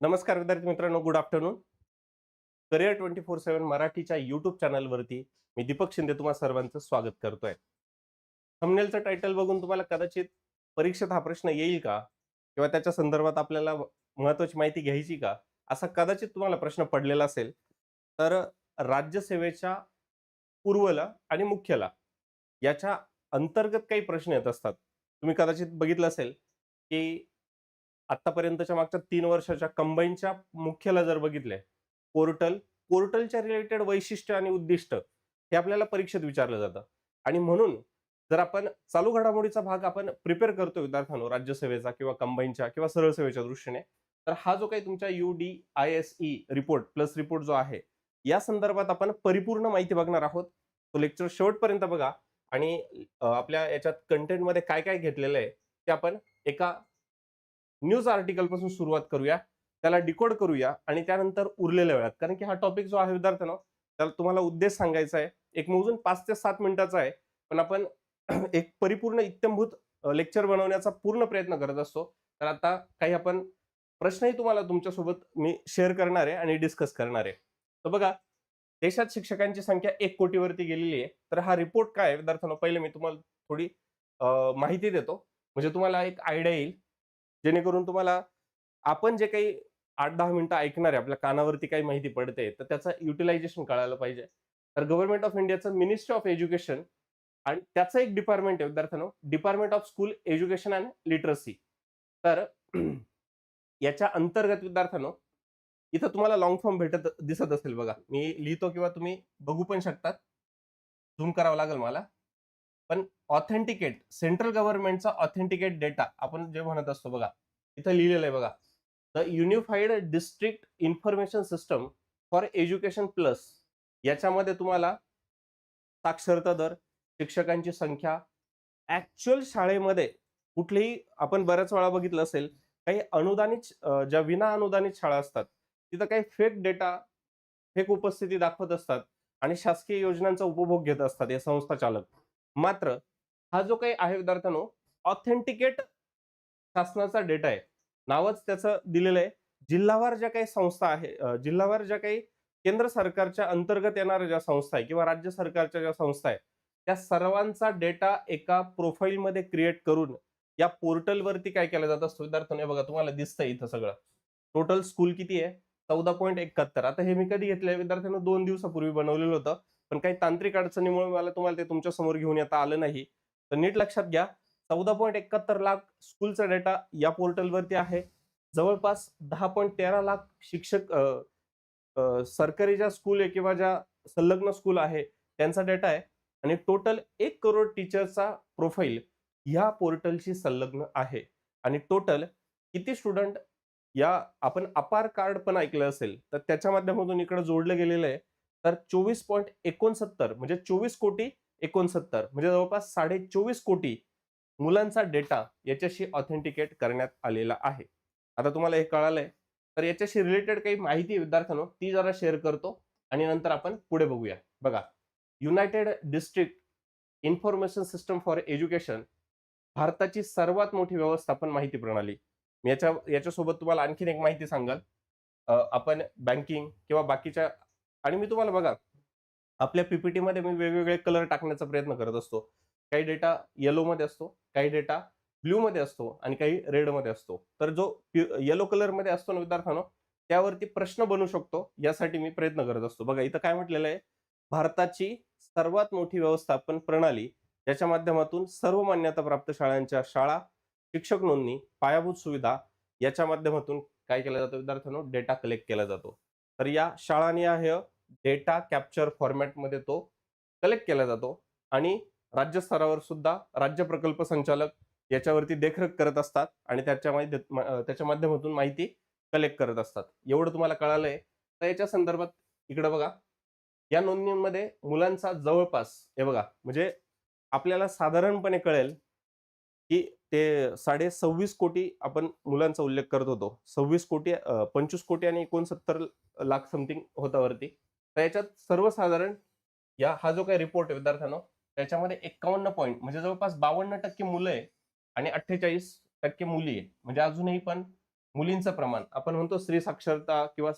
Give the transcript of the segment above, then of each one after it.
नमस्कार विद्यार्थी मित्रांनो good afternoon career twenty four seven मराठीच्या युट्यूब चॅनलवरती मी दीपक शिंदे तुम्हा सर्वांचं स्वागत करतोय. थंबनेलचं टायटल बघून तुम्हाला कदाचित परीक्षेत हा प्रश्न येईल का? किंवा त्याच्या संदर्भात आपल्याला महत्वाची माहिती घ्यायची का? असा कदाचित तुम्हाला प्रश्न पडलेला असेल तर राज्यसेवेच्या पूर्वला आणि मुख्यला याच्या अंतर्गत काही प्रश्न येत असतात. तुम्ही कदाचित बघितलं असेल की आत्तापर्यंतच्या मागच्या तीन वर्षाच्या कंबाईनच्या मुख्याला जर बघितले पोर्टल पोर्टलच्या रिलेटेड वैशिष्ट्य आणि उद्दिष्ट हे आपल्याला परीक्षेत विचारलं जातं. आणि म्हणून जर आपण चालू घडामोडीचा भाग आपण प्रिपेअर करतो विद्यार्थ्यांनो राज्यसेवेचा किंवा कंबाईनच्या किंवा सरळ सेवेच्या दृष्टीने तर हा जो काही तुमच्या U D I S E report plus report जो आहे या संदर्भात आपण परिपूर्ण माहिती बघणार आहोत. तो लेक्चर शेवटपर्यंत बघा. आणि आपल्या याच्यात कंटेंटमध्ये काय काय घेतलेलं आहे ते आपण एका न्यूज आर्टिकलपासून सुरुवात करूया त्याला डिकोड करूया आणि त्यानंतर उरलेल्या वेळात. कारण की हा टॉपिक जो आहे विद्यार्थ्यानं त्याला तुम्हाला उद्देश सांगायचा आहे. एक मोजून पाच ते सात मिनिटाचा आहे. पण आपण एक परिपूर्ण इत्यंभूत लेक्चर बनवण्याचा पूर्ण प्रयत्न करत असतो. तर आता काही आपण प्रश्नही तुम्हाला तुमच्यासोबत मी शेअर करणार आहे आणि डिस्कस करणार आहे. तर बघा देशात शिक्षकांची संख्या एक कोटीवरती गेलेली आहे. तर हा रिपोर्ट काय विद्यार्थ्यांनो पहिले मी तुम्हाला थोडी माहिती देतो. म्हणजे तुम्हाला एक आयडिया येईल. जेणेकरून तुम्हाला आपण जे काही आठ दहा मिनिटं ऐकणार आहे आपल्या कानावरती काही माहिती पडते तर त्याचं युटिलायझेशन कळायला पाहिजे. तर गव्हर्नमेंट ऑफ इंडियाचं मिनिस्ट्री ऑफ एज्युकेशन आणि त्याचं एक डिपार्टमेंट आहे विद्यार्थ्यांनो. Department of school education and literacy तर याच्या अंतर्गत विद्यार्थ्यांनो इथं तुम्हाला लॉंग फॉर्म भेटत दिसत असेल बघा. मी लिहितो किंवा तुम्ही बघू पण शकतात. झूम करावं लागेल मला. पण ऑथेंटिकेट सेंट्रल गव्हर्नमेंटचा ऑथेंटिकेट डेटा आपण जे म्हणत असतो बघा इथं लिहिलेलं आहे बघा. The unified district information system for education plus याच्यामध्ये तुम्हाला साक्षरता दर शिक्षकांची संख्या ऍक्च्युअल शाळेमध्ये कुठलीही आपण बऱ्याच वेळा बघितलं असेल काही अनुदानित ज्या विना अनुदानित शाळा असतात तिथं काही फेक डेटा फेक उपस्थिती दाखवत असतात आणि शासकीय योजनांचा उपभोग घेत असतात हे संस्था चालक. मात्र हा जो काही आहे विद्यार्थ्यांनो ऑथेंटिकेट शासनाचा डेटा आहे. नावच त्याचं दिलेलं आहे. जिल्हावार ज्या काही संस्था आहे जिल्हावार ज्या काही केंद्र सरकारच्या अंतर्गत येणाऱ्या ज्या संस्था आहे किंवा राज्य सरकारच्या ज्या संस्था आहे त्या सर्वांचा डेटा एका प्रोफाईलमध्ये क्रिएट करून या पोर्टलवरती काय केलं जात असतो? विद्यार्थ्यांनी बघा तुम्हाला दिसतंय इथं सगळं. टोटल स्कूल किती आहे? चौदा पॉईंट एकाहत्तर. आता हे मी कधी घेतलंय? विद्यार्थ्यांना दोन दिवसापूर्वी बनवलेलं होतं. पण काही तांत्रिक अडचणीमुळे मला तुम्हाला ते तुमच्यासमोर घेऊन येता आलं नाही. तर नीट लक्षात घ्या. चौदा पॉईंट एकाहत्तर लाख स्कूलचा डेटा या पोर्टलवरती आहे. जवळपास दहा पॉईंट तेरा लाख शिक्षक सरकारी ज्या स्कूल आहे किंवा ज्या संलग्न स्कूल आहे त्यांचा डेटा आहे. आणि टोटल एक करोड टीचरचा प्रोफाईल ह्या पोर्टलशी संलग्न आहे. आणि टोटल किती स्टुडंट या आपण अपार कार्ड पण ऐकलं असेल तर त्याच्या माध्यमातून इकडे जोडलं गेलेलं आहे. तर चोवीस पॉईंट एकोणसत्तर म्हणजे चोवीस कोटी एकोणसत्तर म्हणजे जवळपास साडे चोवीस कोटी मुलांचा डेटा याच्याशी ऑथेंटिकेट करण्यात आलेला आहे. आता तुम्हाला हे कळालंय. तर याच्याशी रिलेटेड काही माहिती विद्यार्थ्यांनो ती जरा शेअर करतो आणि नंतर आपण पुढे बघूया. बघा united district information system for education भारताची सर्वात मोठी व्यवस्थापन माहिती प्रणाली. याच्या याच्यासोबत तुम्हाला आणखीन एक माहिती सांगाल. आपण बँकिंग किंवा बाकीच्या आणि मी तुम्हाला बघा आपल्या पीपीटी मध्ये मी वेगवेगळे कलर टाकण्याचा प्रयत्न करत असतो. काही डेटा येलो मध्ये असतो काही डेटा ब्ल्यू मध्ये असतो आणि काही रेडमध्ये असतो. तर जो येलो कलरमध्ये असतो ना विद्यार्थ्यांनो त्यावरती प्रश्न बनू शकतो यासाठी मी प्रयत्न करत असतो. बघा इथं काय म्हटलेलं आहे? भारताची सर्वात मोठी व्यवस्थापन प्रणाली ज्याच्या माध्यमातून सर्व मान्यताप्राप्त शाळांच्या शाळा शिक्षक नोंदणी पायाभूत सुविधा याच्या माध्यमातून काय केलं जातं विद्यार्थ्यांनो? डेटा कलेक्ट केला जातो. तर या शाळांनी आहे डेटा कॅप्चर फॉर्मॅटमध्ये तो कलेक्ट केला जातो आणि राज्य स्तरावर सुद्धा राज्य प्रकल्प संचालक याच्यावरती देखरेख करत असतात आणि त्याच्या त्याच्या माध्यमातून माहिती कलेक्ट करत असतात. एवढं तुम्हाला कळालंय. तर याच्या संदर्भात इकडं बघा. या नोंदणीमध्ये मुलांचा जवळपास हे बघा म्हणजे आपल्याला साधारणपणे कळेल की ते साडे सव्वीस कोटी आपण मुलांचा उल्लेख करत होतो. सव्वीस कोटी पंचवीस कोटी आणि एकोणसत्तर लाख समथिंग होता वरती. तर याच्यात सर्वसाधारण या हा जो काही रिपोर्ट आहे विद्यार्थ्यांनो त्याच्यामध्ये एक्कावन्न पॉईंट म्हणजे जवळपास बावन्न टक्के मुलं आहे आणि अठ्ठेचाळीस टक्के मुली आहे म्हणजे अजूनही पण मुलींचं प्रमाण आपण म्हणतो स्त्री साक्षरता किंवा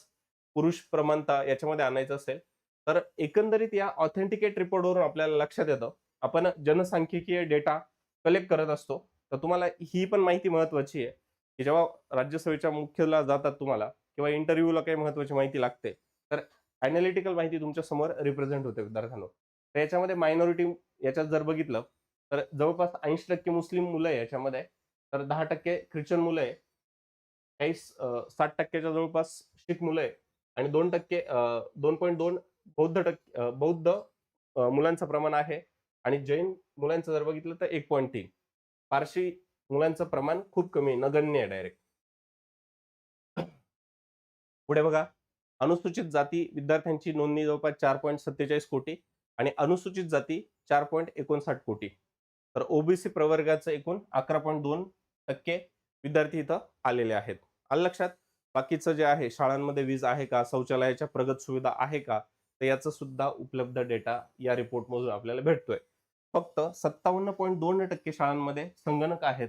पुरुष प्रमाणता याच्यामध्ये आणायचं असेल तर एकंदरीत या ऑथेंटिकेट रिपोर्टवरून आपल्याला लक्षात येतं. आपण जनसांख्यिकीय डेटा कलेक्ट करत असतो. तर तुम्हाला ही पण माहिती महत्वाची आहे की जेव्हा राज्यसभेच्या मुख्यला जातात तुम्हाला किंवा इंटरव्ह्यूला काही महत्वाची माहिती लागते तर अॅनालिटिकल माहिती तुमच्यासमोर रिप्रेझेंट होते विद्यार्थ्यांना तर याच्यामध्ये मायनॉरिटी याच्यात जर बघितलं तर जवळपास ऐंशी टक्के मुस्लिम मुलं आहे याच्यामध्ये तर दहा टक्के ख्रिश्चन मुलं आहे काही साठ टक्क्याच्या जवळपास शीख मुलं आहे आणि दोन टक्के दोन पॉईंट दोन बौद्ध टक्के बौद्ध मुलांचं प्रमाण आहे आणि जैन मुलांचं जर बघितलं तर एक पॉईंट तीन. पारशी मुलांचं प्रमाण खूप कमी आहे नगण्य आहे डायरेक्ट पुढे बघा. अनुसूचित जाती विद्यार्थ्यांची नोंदणी जवळपास चार पॉईंट सत्तेचाळीस कोटी आणि अनुसूचित जाती चार पॉईंट एकोणसाठ कोटी. तर ओबीसी प्रवर्गाचं एकूण अकरा पॉईंट दोन टक्के विद्यार्थी इथं आलेले आहेत. आलं लक्षात? बाकीचं जे आहे शाळांमध्ये वीज आहे का? शौचालयाच्या प्रगत सुविधा आहे का? तर याचा सुद्धा उपलब्ध डेटा या रिपोर्टमधून आपल्याला भेटतोय. फक्त सत्तावन्न पॉईंट दोन टक्के शाळांमध्ये संगणक आहेत.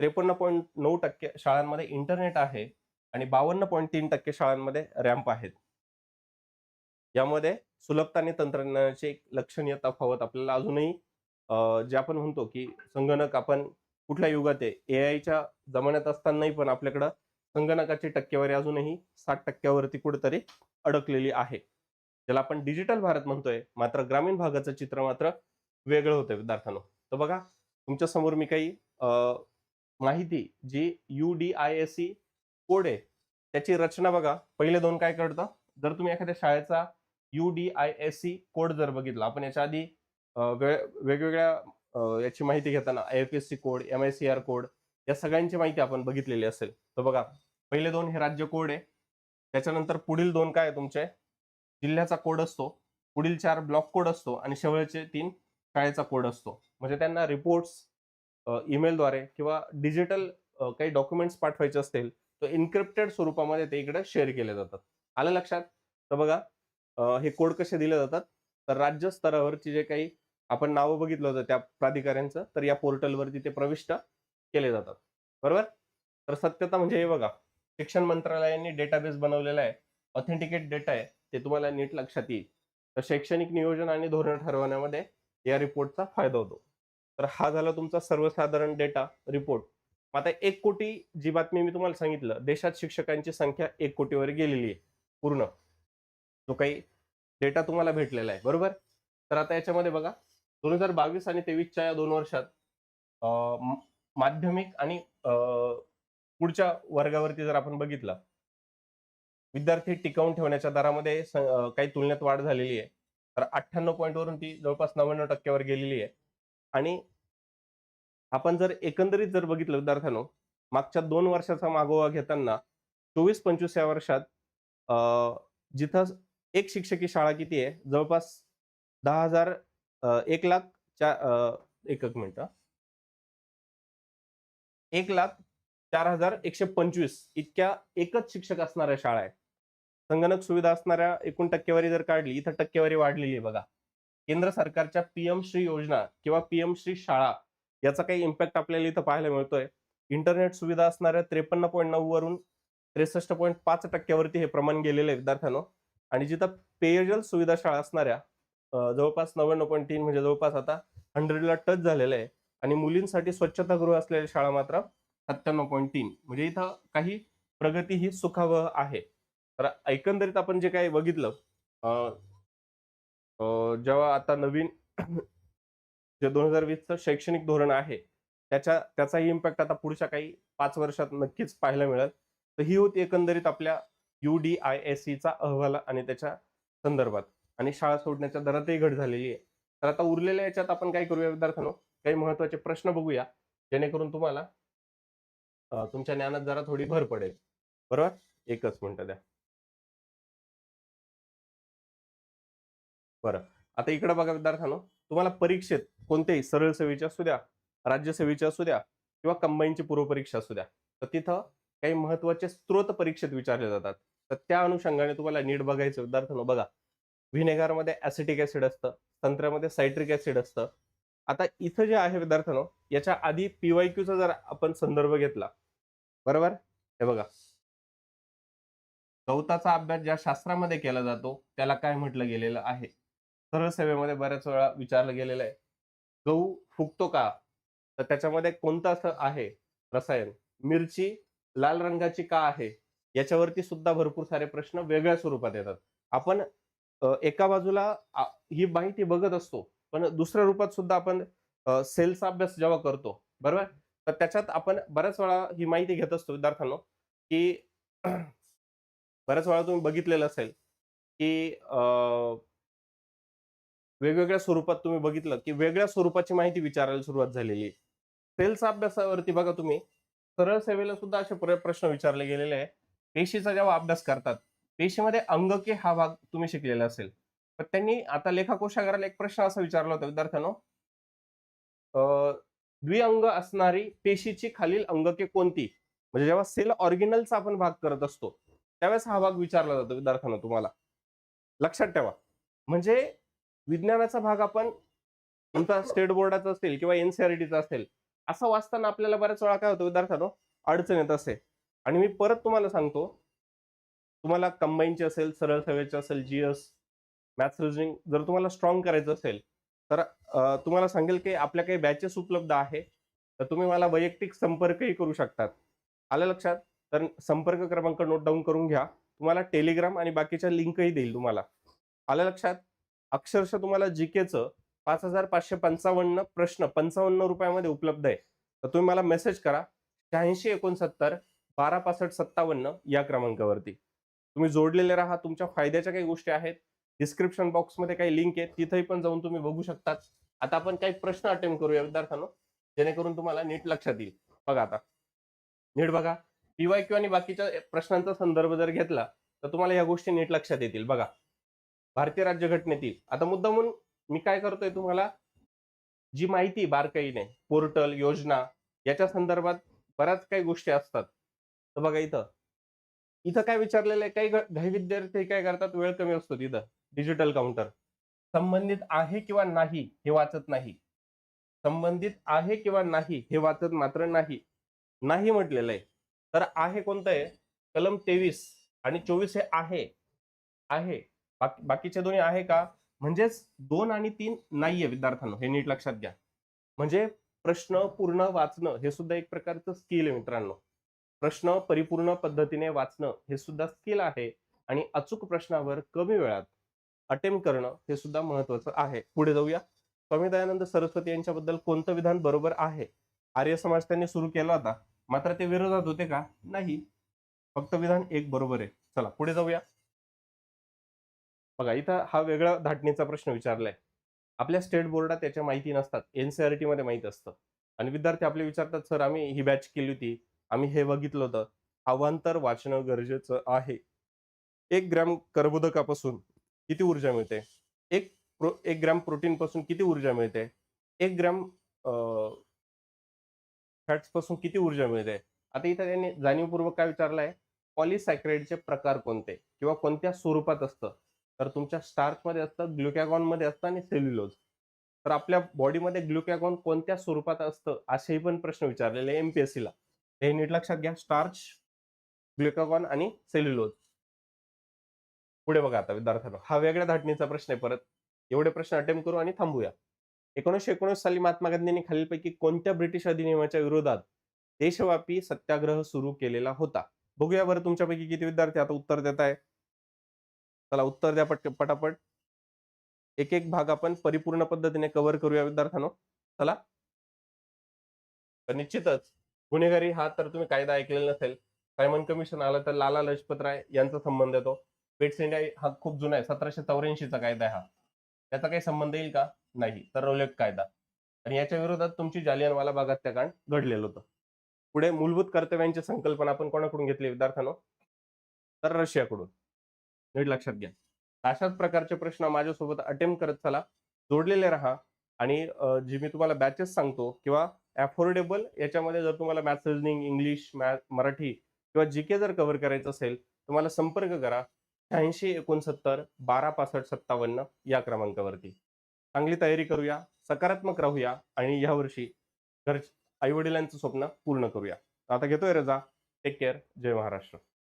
त्रेपन्न पॉईंट नऊ टक्के शाळांमध्ये इंटरनेट आहे आणि बावन्न पॉईंट तीन टक्के शाळांमध्ये रॅम्प आहेत. यामध्ये सुलभता आणि तंत्रज्ञानाची एक लक्षणीय तफावत आपल्याला अजूनही जे आपण म्हणतो की संगणक आपण कुठल्या युगात आहे ए आयच्या जमान्यात असतानाही पण आपल्याकडं संगणकाची टक्केवारी अजूनही साठ टक्क्यावरती कुठेतरी अडकलेली आहे. ज्याला आपण डिजिटल भारत म्हणतोय मात्र ग्रामीण भागाचं चित्र मात्र वेगळं होतं विद्यार्थ्यांनो तर बघा तुमच्यासमोर मी काही माहिती जी U D I S C code आहे त्याची रचना बघा. पहिले दोन काय करतं? जर तुम्ही एखाद्या शाळेचा U D I S C code जर बघितला आपण याच्या आधी वेगवेगळ्या याची माहिती घेताना I F S C code M I C R code या सगळ्यांची माहिती आपण बघितलेली असेल. तर बघा पहिले दोन हे राज्य कोड आहे. त्याच्यानंतर पुढील दोन काय आहे तुमचे? जिल्ह्याचा कोड असतो. पुढील चार ब्लॉक कोड असतो. आणि शेवटचे तीन शाळेचा कोड असतो. म्हणजे त्यांना रिपोर्ट्स ईमेलद्वारे किंवा डिजिटल काही डॉक्युमेंट्स पाठवायचे असतील तर इन्क्रिप्टेड स्वरूपामध्ये ते इकडे शेअर केले जातात. आलं लक्षात? तर बघा हे कोड कसे दिले जातात? तर राज्य स्तरावरची जे काही आपण नावं बघितलं होतं त्या प्राधिकाऱ्यांचं तर या पोर्टलवरती ते प्रविष्ट केले जातात. बरोबर? तर सत्यता म्हणजे हे बघा शिक्षण मंत्रालयाने डेटाबेस बनवलेला आहे. ऑथेंटिकेट डेटा आहे. ते तुम्हाला नीट लक्षात येईल. तर शैक्षणिक नियोजन आणि धोरण ठरवण्यामध्ये या रिपोर्टचा फायदा होतो. तर हा झाला तुमचा सर्वसाधारण डेटा रिपोर्ट आता एक कोटी जी बातमी मी तुम्हाला सांगितलं देशात शिक्षकांची संख्या एक कोटीवर गेलेली आहे पूर्ण. जो काही डेटा तुम्हाला भेटलेला आहे बरोबर? तर आता याच्यामध्ये बघा दोन हजार बावीस आणि तेवीसच्या या दोन वर्षात माध्यमिक आणि पुढच्या वर्गावरती जर आपण बघितलं विद्यार्थी टिकवून ठेवण्याच्या दरामध्ये काही तुलनेत वाढ झालेली आहे. तर अठ्ठ्याण्णव पॉईंट वरून ती जवळपास नव्याण्णव टक्क्यावर गेलेली आहे. आणि आपण जर एकंदरीत जर बघितलं विद्यार्थ्यांनो मागच्या दोन वर्षाचा मागोवा घेताना चोवीस पंचवीस या वर्षात अं, जिथं एक शिक्षकी शाळा किती आहे? जवळपास दहा हजार एक लाख चा एक मिनिट एक लाख चार हजार एकशे पंचवीस इतक्या एकच शिक्षक असणाऱ्या शाळा आहेत. संगणक सुविधा असणाऱ्या एकूण टक्केवारी जर काढली इथं टक्केवारी वाढलेली आहे बघा. केंद्र सरकारच्या पीएम श्री योजना किंवा पीएम श्री शाळा याचा काही इम्पॅक्ट आपल्याला इथं पाहायला मिळतोय. इंटरनेट सुविधा असणाऱ्या त्रेपन्न पॉईंट नऊ वरून त्रेसष्ट पॉईंट पाच टक्क्यावरती हे प्रमाण गेलेलं आहे विद्यार्थ्यांनो. आणि जिथं पेयजल सुविधा शाळा असणाऱ्या जवळपास नव्याण्णव पॉईंट तीन म्हणजे जवळपास आता हंड्रेडला टच झालेलं आहे. आणि मुलींसाठी स्वच्छतागृह असलेल्या शाळा मात्र सत्त्याण्णव पॉईंट तीन. म्हणजे इथं काही प्रगती ही सुखावह आहे. तर एकंदरीत आपण जे काही बघितलं जेव्हा आता नवीन जे दोन हजार वीसचं शैक्षणिक धोरण आहे त्याच्या त्याचाही इम्पॅक्ट आता पुढच्या काही पाच वर्षात नक्कीच पाहायला मिळेल. तर ही होती एकंदरीत आपल्या यू डी आय एस सीचा अहवाल आणि त्याच्या संदर्भात. आणि शाळा सोडण्याच्या दरातही घट झालेली आहे. तर आता उरलेल्या याच्यात आपण काय करूया विद्यार्थ्यांनो? काही महत्त्वाचे प्रश्न बघूया जेणेकरून तुम्हाला तुमच्या ज्ञानात जरा थोडी भर पडेल. बरोबर? एकच मिनिट द्या. बरं. आता इकडे बघा विद्यार्थ्यांनो तुम्हाला परीक्षेत कोणत्याही सरळ सेवेची असू द्या राज्यसेवेची असू द्या किंवा कंबाईनची पूर्वपरीक्षा असू द्या तर तिथं काही महत्त्वाचे स्त्रोत परीक्षेत विचारले जातात. तर त्या अनुषंगाने तुम्हाला नीट बघायचं विद्यार्थ्यांनो. बघा व्हिनेगारमध्ये ऍसिटिक ऍसिड असतं संत्र्यामध्ये सायट्रिक ऍसिड असतं. आता इथं जे आहे विद्यार्थ्यांनो याच्या आधी पीवायक्यूचा जर आपण संदर्भ घेतला बरोबर? हे बघा. गवताचा अभ्यास ज्या शास्त्रामध्ये केला जातो त्याला काय म्हटलं गेलेलं आहे? सरळ सेवेमध्ये बऱ्याच वेळा विचारलं गेलेलं आहे. गहू फुगतो का? तर त्याच्यामध्ये कोणतं असं आहे? रसायन. मिरची लाल रंगाची का आहे? याच्यावरती सुद्धा भरपूर सारे प्रश्न वेगळ्या स्वरूपात येतात. आपण एका बाजूला ही माहिती बघत असतो पण दुसऱ्या रूपात सुद्धा आपण सेल्सचा अभ्यास जेव्हा करतो बरोबर? तर त्याच्यात आपण बऱ्याच वेळा ही माहिती घेत असतो विद्यार्थ्यांनो की बऱ्याच वेळा तुम्ही बघितलेलं असेल की वेगवेगळ्या स्वरूपात तुम्ही बघितलं की वेगळ्या स्वरूपाची माहिती विचारायला सुरुवात झालेली आहे. सेल्स अभ्यासावरती बघा तुम्ही. सरळ सेवेला सुद्धा असे प्रश्न विचारले गेलेले आहे पेशीचा जेव्हा अभ्यास करतात पेशीमध्ये अंगके हा भाग तुम्ही शिकलेला असेल. तर त्यांनी आता लेखाकोशागाराला एक प्रश्न असा विचारला होता विद्यार्थ्यांनो. अं, द्विअंग असणारी पेशीची खालील अंगके कोणती? म्हणजे जेव्हा सेल ऑर्गेनलचा आपण भाग करत असतो त्यावेळेस हा भाग विचारला जातो विद्यार्थ्यांनो तुम्हाला. लक्षात ठेवा. म्हणजे विज्ञानाचा भाग आपण तुमचा स्टेट बोर्डाचा असेल किंवा एनसीआरटीचा असेल असं वाचताना आपल्याला बऱ्याच वेळा काय होतं विद्यार्थ्यांनो अडचण येत असते आणि मी परत तुम्हाला सांगतो तुम्हाला कंबाईनचे असेल सरळ सेवेची असेल जीएस मॅथ्स रिजनिंग जर तुम्हाला स्ट्रॉंग करायचं असेल तर तुम्हाला सांगेल की आपल्या काही बॅचेस उपलब्ध आहे तर तुम्ही मला वैयक्तिक संपर्कही करू शकतात. आलं लक्षात? तर संपर्क क्रमांक नोट डाऊन करून घ्या. तुम्हाला टेलिग्राम आणि बाकीच्या लिंकही देईल तुम्हाला. आलं लक्षात? अक्षरशः तुम्हाला जीकेचं पाच हजार पाचशे पंचावन्न प्रश्न पंचावन्न रुपयामध्ये उपलब्ध आहे. तर तुम्ही मला मेसेज करा शहाऐंशी एकोणसत्तर बारा पासष्ट सत्तावन्न या क्रमांकावरती. तुम्ही जोडलेले राहा तुमच्या फायद्याच्या काही गोष्टी आहेत. डिस्क्रिप्शन बॉक्समध्ये काही लिंक आहे तिथेही पण जाऊन तुम्ही बघू शकतात. आता आपण काही प्रश्न अटेम्प्ट करूया विद्यार्थ्यांनो जेणेकरून तुम्हाला नीट लक्षात येईल. बघा आता. नीट बघा. पीवाय क्यू आणि बाकीच्या प्रश्नांचा संदर्भ जर घेतला तर तुम्हाला या गोष्टी नीट लक्षात येतील. बघा. भारतीय राज्यघटनेतील. आता मुद्दामून मी काय करतोय तुम्हाला? जी माहिती बारकाईने पोर्टल योजना याच्या संदर्भात बऱ्याच काही गोष्टी असतात. तर बघा इथं. इथं काय विचारलेलं आहे काही काही विद्यार्थी काय करतात? वेळ कमी असतो तिथं. डिजिटल काउंटर संबंधित आहे किंवा नाही हे वाचत नाही. संबंधित आहे किंवा नाही हे वाचत मात्र नाही. नाही म्हटलेलं आहे तर आहे कोणतं आहे कलम तेवीस आणि चोवीस हे आहे. आहे. बाकी बाकीचे दोन्ही आहे का? म्हणजेच दोन आणि तीन नाहीये विद्यार्थ्यांना हे नीट लक्षात घ्या. म्हणजे प्रश्न पूर्ण वाचणं हे सुद्धा एक प्रकारचं स्किल आहे मित्रांनो. प्रश्न परिपूर्ण पद्धतीने वाचणं हे सुद्धा स्किल आहे आणि अचूक प्रश्नावर कमी वेळात अटेम्प्ट करणं हे सुद्धा महत्वाचं आहे. पुढे जाऊया. स्वामी दयानंद सरस्वती यांच्याबद्दल कोणतं विधान बरोबर आहे? आर्य समाज त्यांनी सुरू केला होता मात्र ते विरोधात होते का? नाही. फक्त विधान एक बरोबर आहे. चला पुढे जाऊया. बघा इथं हा वेगळा धाटणीचा प्रश्न विचारलाय. आपल्या स्टेट बोर्डात त्याच्या माहिती नसतात. एनसीआरटी मध्ये माहिती असतं. आणि विद्यार्थी आपले विचारतात सर आम्ही ही बॅच केली होती. आम्ही हे बघितलं होतं. अवांतर वाचणं गरजेचं आहे. एक ग्रॅम कर्बोदकापासून किती ऊर्जा मिळते? एक प्रो एक ग्रॅम प्रोटीन पासून किती ऊर्जा मिळते? एक ग्रॅम फॅट्सपासून किती ऊर्जा मिळते? आता इथं त्यांनी जाणीवपूर्वक काय विचारलंय? पॉलिसायक्राईडचे प्रकार कोणते? किंवा कोणत्या स्वरूपात असतं? तर तुमच्या स्टार्च मध्ये असतं ग्लुकॅगॉनमध्ये असतं आणि सेल्युलोज तर आपल्या बॉडीमध्ये ग्लुकॅगॉन कोणत्या स्वरूपात असतं असेही पण प्रश्न विचारलेले एमपीएससी ला. हे नीट लक्षात घ्या स्टार्च ग्लुकॅगॉन आणि सेल्युलोज पुढे बघा आता विद्यार्थ्यांनो हा वेगळ्या धाटणीचा प्रश्न आहे परत. एवढे प्रश्न अटेम्प्ट करू आणि थांबूया. एकोणीसशे एकोणीस साली महात्मा गांधींनी खालीलपैकी कोणत्या ब्रिटिश अधिनियमाच्या विरोधात देशव्यापी सत्याग्रह सुरू केलेला होता? बघूया बरं तुमच्यापैकी किती विद्यार्थी आता उत्तर देत आहे चला उत्तर द्या पट पटापट. एक एक भाग आपण परिपूर्ण पद्धतीने कव्हर करूया विद्यार्थ्यांनो. चला. तर निश्चितच गुन्हेगारी हा तर तुम्ही कायदा ऐकलेला नसेल. सायमन कमिशन आला तर लाला लजपत राय यांचा संबंध येतो. पेट्स इंडिया हा खूप जुना आहे सतराशे चौऱ्याऐंशीचा कायदा आहे हा. त्याचा काही संबंध येईल का? नाही तर रोलेट कायदा. आणि याच्या विरोधात तुमची जालियनवाला बाग हत्याकांड घडलेलं होतं. पुढे मूलभूत कर्तव्यांची संकल्पना आपण कोणाकडून घेतली विद्यार्थ्यांनो? तर रशियाकडून. नीट लक्षात घ्या. अशाच प्रकारचे प्रश्न माझ्यासोबत अटेम्प्ट करत चला. जोडलेले राहा आणि जे जी मी तुम्हाला बॅचेस सांगतो किंवा अफोर्डेबल याच्यामध्ये जर तुम्हाला maths reasoning English math Marathi किंवा जी के जर कव्हर करायचं असेल तुम्हाला संपर्क करा शहाऐंशी एकोणसत्तर बारा पासष्ट सत्तावन्न या क्रमांकावरती. चांगली तयारी करूया सकारात्मक राहूया आणि यावर्षी घर आई वडिलांचं स्वप्न पूर्ण करूया. आता घेतोय रजा. टेक केअर जय महाराष्ट्र.